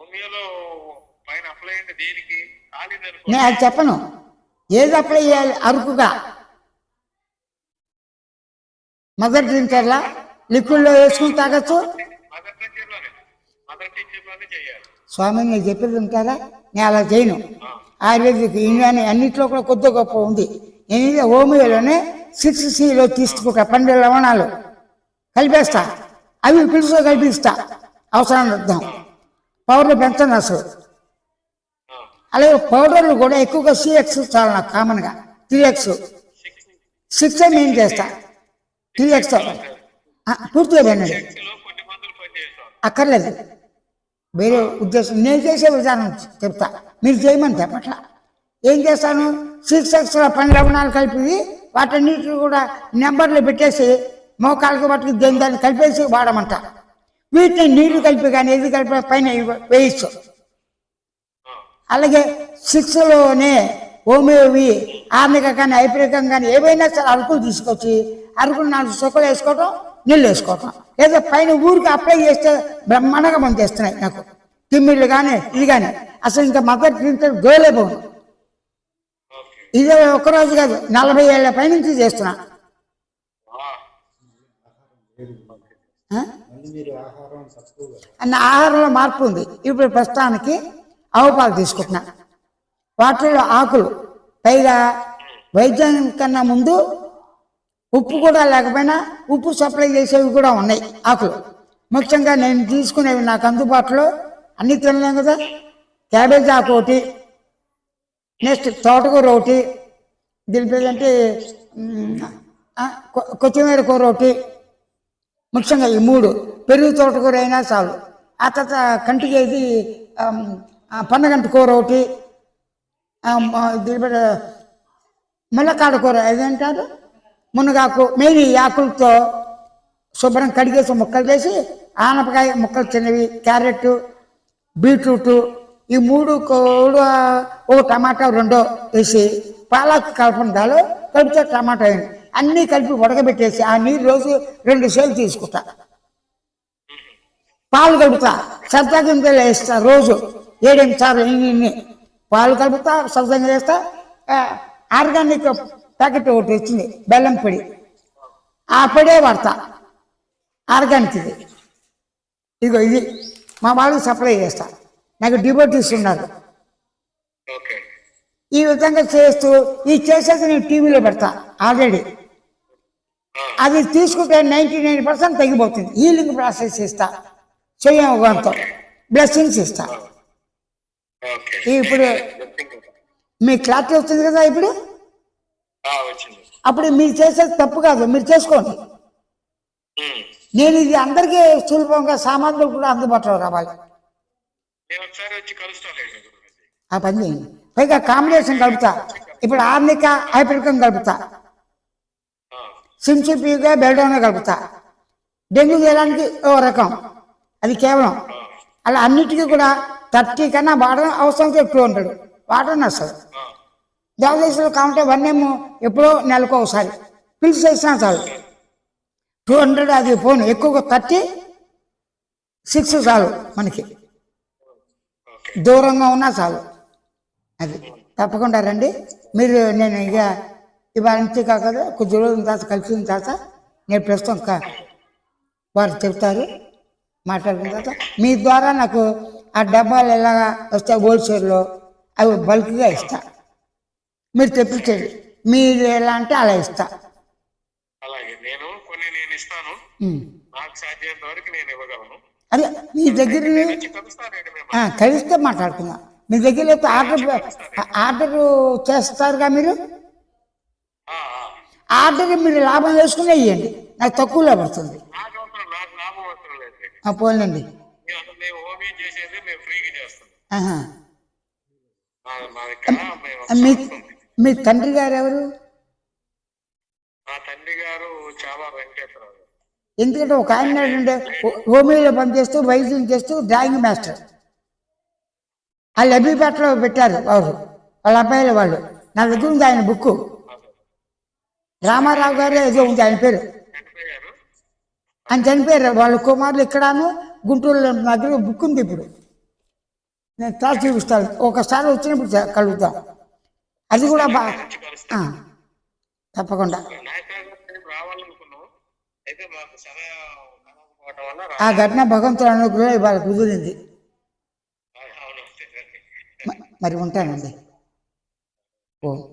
హోమియోలో పైన అప్లై అయింది దేనికి? కాలిందనుకో నేను అది చెప్పను. ఏది అప్లై చేయాలి? అరుకుగా. మదర్ డ్రింకర్లా లిక్విడ్లో వేసుకుని తాగొచ్చు? స్వామి నేను చెప్పేది ఉంటారా నేను అలా చేయను. ఆయుర్వేదిక్ ఇండియన్ అన్నింటిలో కూడా కొద్ది గొప్ప ఉంది. నేను ఇది హోమియోలోనే సిక్స్ సిలో తీసుకుంటా. పన్నెండు లవణాలు. కలిపేస్తా. అవి పిలుసు కలిపిస్తా. అవసరాన్ని అర్థం పవర్లు పెంచండి అసలు. అలాగే పౌడర్లు కూడా ఎక్కువగా సిఎక్స్ చాలా నాకు కామన్గా త్రీ ఎక్స్ సిక్స్ నేను మెయిన్ చేస్తా? త్రీ ఎక్స్ పూర్తిగా వినండి. అక్కర్లేదు. వేరే ఉద్దేశం నేను చేసే విధానం చెప్తా. మీరు చేయమని చెప్పట్లా. ఏం చేస్తాను? సిక్స్ ఎక్స్ల పని లవణాలు కలిపి వాటన్నిటిని కూడా నెంబర్లు పెట్టేసి మోకాలకు పట్టుకు దేని దాన్ని కలిపేసి వాడమంట. వీటిని నీళ్ళు కలిపి కానీ ఏది కలిపి పైన వేయచ్చు. అలాగే సిక్స్లోనే హోమియోవి ఆర్నిక కానీ ఐప్రికం కానీ ఏవైనా సరే అరుకులు తీసుకొచ్చి అరుకులు నాలుగు సుక్కలు వేసుకోవటం నీళ్ళు వేసుకోవటం. లేదా పైన ఊరికి అప్లై చేస్తే బ్రహ్మాండంగా పని చేస్తున్నాయి నాకు. తిమ్మిళ్ళు కానీ ఇది కానీ. అసలు ఇంకా మదర్ గోలే ఓకే. ఇది ఒక్కరోజు కాదు నలభై ఏళ్ళ పైనుంచి చేస్తున్నా ఆ, ఆ? అన్న ఆహారంలో మార్పు ఉంది. ఇప్పుడు ప్రస్తుతానికి ఆవు పాలు తీసుకుంటున్నా. వాటిలో ఆకులు పైగా వైద్యం కన్నా ముందు ఉప్పు కూడా లేకపోయినా ఉప్పు సప్లై చేసేవి కూడా ఉన్నాయి ఆకులు. ముఖ్యంగా నేను తీసుకునేవి నాకు అందుబాటులో అన్ని తినలేం కదా. క్యాబేజ్ ఆకు ఒకటి నెక్స్ట్ తోటకూర ఒకటి దీని ఆ, కొ- కొత్తిమీర కూర ఒకటి ముఖ్యంగా ఈ మూడు. పెరుగు తోటకూర అయినా చాలు. ఆ తర్వాత కంటికి ఇది ఆమ్, కూర ఒకటి ఆ, కూర ఏదంటారు మునగాకు మెయిన్ ఈ ఆకులతో శుభ్రం కడిగేసి ముక్కలు చేసి ఆనపకాయ ముక్కలు చిన్నవి క్యారెట్ బీట్రూట్ ఈ మూడు కూడా ఓ టమాటా రెండో వేసి పాలకు కలపడాలు కలిపితే టమాటా వేయండి. అన్నీ కలిపి ఉడకబెట్టేసి ఆ నీరు రోజు రెండు సేలు తీసుకుంటా. పాలు కలుపుతా. సబ్జా గింజలు వేస్తా రోజు. ఏడెనిమిది సార్లు ఇన్ని ఇన్ని. పాలు కలుపుతా సబ్జా గింజలు వేస్తా ఆర్గానిక్ ప్యాకెట్ ఒకటి వచ్చింది బెల్లం పొడి. ఆ పొడే వాడతా. ఆర్గానిక్ ఇది. ఇదిగో ఇది. మా వాళ్ళకి సప్లై చేస్తా. నాకు డిబోటీస్ ఉన్నారు. ఈ విధంగా చేస్తూ ఈ చేసేది నేను టీవీలో పెడతా ఆల్రెడీ. అది తీసుకుంటే నైంటీ నైన్ పర్సెంట్ తగ్గిపోతుంది. హీలింగ్ ప్రాసెస్ ఇస్తా చెయ్యంతో బ్లెస్సింగ్స్ ఇస్తా ఇప్పుడు మీ క్లారిటీ వస్తుంది కదా ఇప్పుడు? అప్పుడు మీరు చేసేది తప్పు కాదు మీరు చేసుకోండి. నేను ఇది అందరికీ సులభంగా సామాన్యులు కూడా అందుబాటులో రావాలి. ఆ పని పైగా కాంబినేషన్ కలుపుతా. ఇప్పుడు ఆర్నిక హైపరికం కలుపుతా. సింసిపిగా బెల్డోనే కలుపుతా. డెంగ్యూ చేయడానికి ఓ రకం. అది కేవలం. అలా అన్నిటికీ కూడా థర్టీ కన్నా వాడడం అవసరం టూ హండ్రెడ్ వాటర్ అసలు దేవదేశంలో కావాలంటే వన్ ఏమో ఎప్పుడో నెలకు ఒకసారి. పిలిచి చేసినా చాలు. టూ హండ్రెడ్ అది ఫోన్. ఎక్కువగా థర్టీ సిక్స్ చాలు మనకి. దూరంగా ఉన్నా చాలు. అది తప్పకుండా రండి. మీరు నేను ఇక ఇవాళ నుంచి కాకుండా కొద్ది రోజుల తర్వాత కలిసిన తర్వాత నేను ప్రస్తుతం కా- వారు చెప్తారు మాట్లాడుకున్న తర్వాత మీ ద్వారా నాకు ఆ డబ్బాలు ఎలాగా వస్తాయి హోల్సేల్లో అవి బల్క్గా ఇస్తా. మీరు తెప్పించండి మీరు ఎలా అంటే అలా ఇస్తా. అలాగే నేను కొన్ని నేను ఇస్తాను. ఉమ్. నాకు సాధ్యమైనంత వరకు నేను ఇవ్వగలను. అదే మీ దగ్గర కలిస్తే మాట్లాడుకుందాం. మీ దగ్గర అయితే ఆర్డర్ ఆర్డర్ చేస్తారుగా మీరు. ఆర్డర్ మీరు లాభం వేసుకునే ఇవ్వండి నాకు తక్కువలో పడుతుంది. పోలండి. మా- తండ్రి గారు ఎవరు? మా తండ్రి గారు చావా వెంకటేశ్వరరావు గారు. ఎందుకంటే ఒక ఆయన ఏంటంటే హోమియోలో పనిచేస్తూ వైద్యం చేస్తూ డ్రాయింగ్ మాస్టర్. ఆ లబ్బిపేటలో పెట్టారు వారు. వాళ్ళ అబ్బాయిల వాళ్ళు. నా దగ్గర ఉంది ఆయన బుక్ రామారావు గారు ఏదో ఉంది ఆయన పేరు. ఆయన చనిపోయారు. వాళ్ళ కుమారులు ఇక్కడను గుంటూరులో నా దగ్గర బుక్ ఉంది ఇప్పుడు. నేను క్లాస్ చూపిస్తాను ఒకసారి వచ్చినప్పుడు కలుగుతాం అది కూడా బా వచ్చి కలుస్తాం. ఆ, తప్పకుండా. ఆ ఘటన భగవంతుడు అనుగ్రహం ఇవాళ కుదిరింది. మరి ఉంటానండి. ఓ.